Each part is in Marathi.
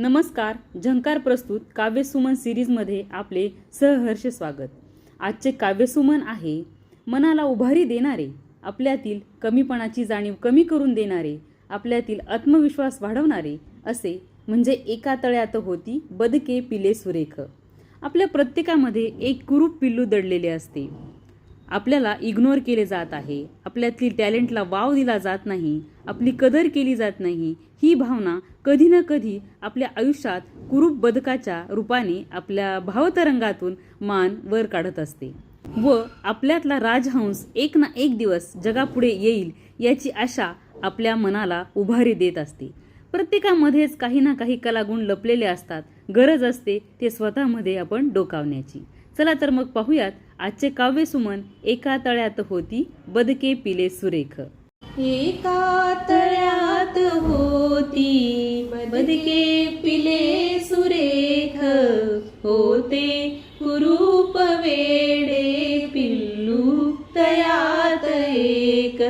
नमस्कार झंकार प्रस्तुत काव्यसुमन सिरीजमध्ये आपले सहर्ष स्वागत. आजचे काव्यसुमन आहे मनाला उभारी देणारे आपल्यातील कमीपणाची जाणीव कमी करून देणारे आपल्यातील आत्मविश्वास वाढवणारे असे म्हणजे एका तळ्यात होती बदके पिले सुरेख आपल्या प्रत्येकामध्ये एक कुरूप पिल्लू दडलेले असते. आपल्याला इग्नोर केले जात आहे. आपल्यातील टॅलेंटला वाव दिला जात नाही. आपली कदर केली जात नाही. ही भावना कधी ना कधी आपल्या आयुष्यात कुरूप बदकाच्या रूपाने आपल्या भावतरंगातून मान वर काढत असते. व आपल्यातला राजहंस एक ना एक दिवस जगापुढे येईल याची आशा आपल्या मनाला उभारी देत असते. प्रत्येकामध्येच काही ना काही कलागुण लपलेले असतात. गरज असते ते स्वतःमध्ये आपण डोकावण्याची. चला तर मग पाहूयात आजचे काव्यसुमन एका तळ्यात होती बदके पिले सुरेख. एका तळ्यात होती बदके पिले सुरेख. होते कुरूप वेडे पिल्लू तयात एक.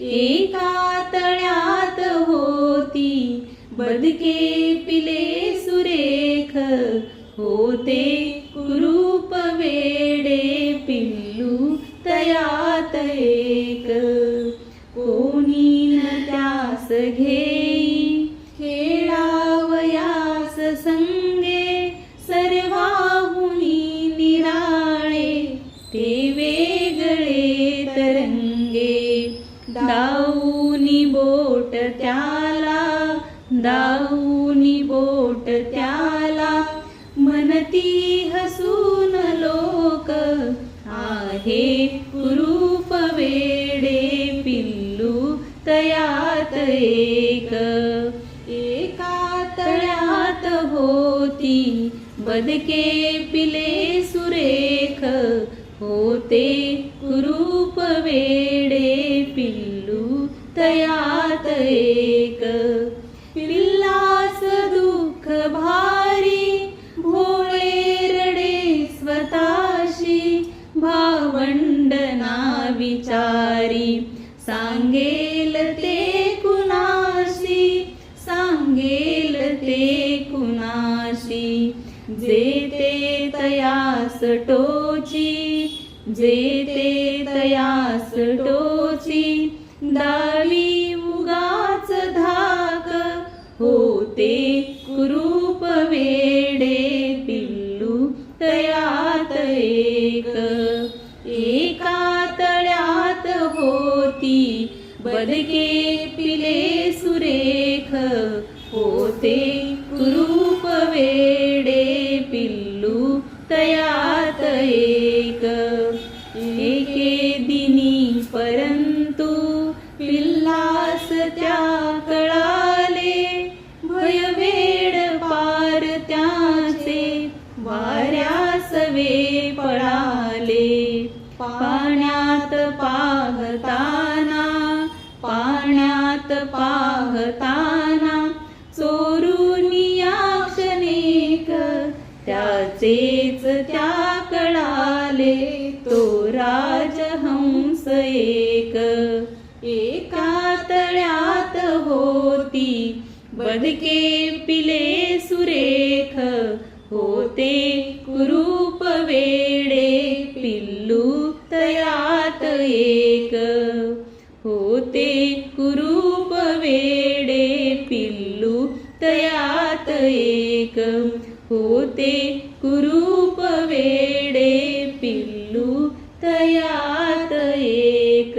एका तळ्यात होती बदके पिले सुरेख. होते पिल्लू तयात एक. कोणी न त्यास घेई खेळावयास संगे सर्वाहुनी निराळे ते वेगळे तरंगे. दाऊनी बोट त्याला दाऊनी बोट त्याला म्हणती हसू आहे कुरूप वेडे पिल्लू तयात एक. एका तळ्यात होती बदके पिले सुरेख. होते कुरूप वेडे विचारी. सांगेल ते कुणाशी? सांगेल ते कुणाशी? जे ते तयास टोची जे ते तयास टोची दावी उगाच धाक. होते कुरूप वेडे पिल्लू तयात एक पदके पिले सुरेख होते पाहताना चोरून त्याचेच त्या कळाले तो राजहंस एक. एका तळ्यात होती बदके पिले सुरेख. होते कुरूप तयात एक होते कुरूप वेडे पिल्लू तयात एक.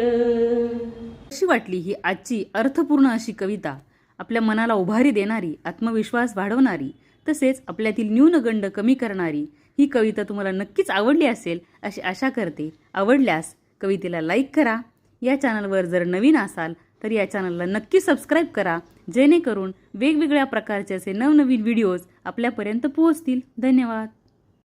कशी वाटली ही आजची अर्थपूर्ण अशी कविता? आपल्या मनाला उभारी देणारी आत्मविश्वास वाढवणारी तसेच आपल्यातील न्यूनगंड कमी करणारी ही कविता तुम्हाला नक्कीच आवडली असेल अशी आशा करते. आवडल्यास कवितेला लाईक करा. या चॅनलवर जर नवीन असाल तर या चॅनलला नक्की सबस्क्राईब करा जेणेकरून वेगवेगळ्या प्रकारचे असे नवनवीन व्हिडिओज आपल्यापर्यंत पोहोचतील. धन्यवाद.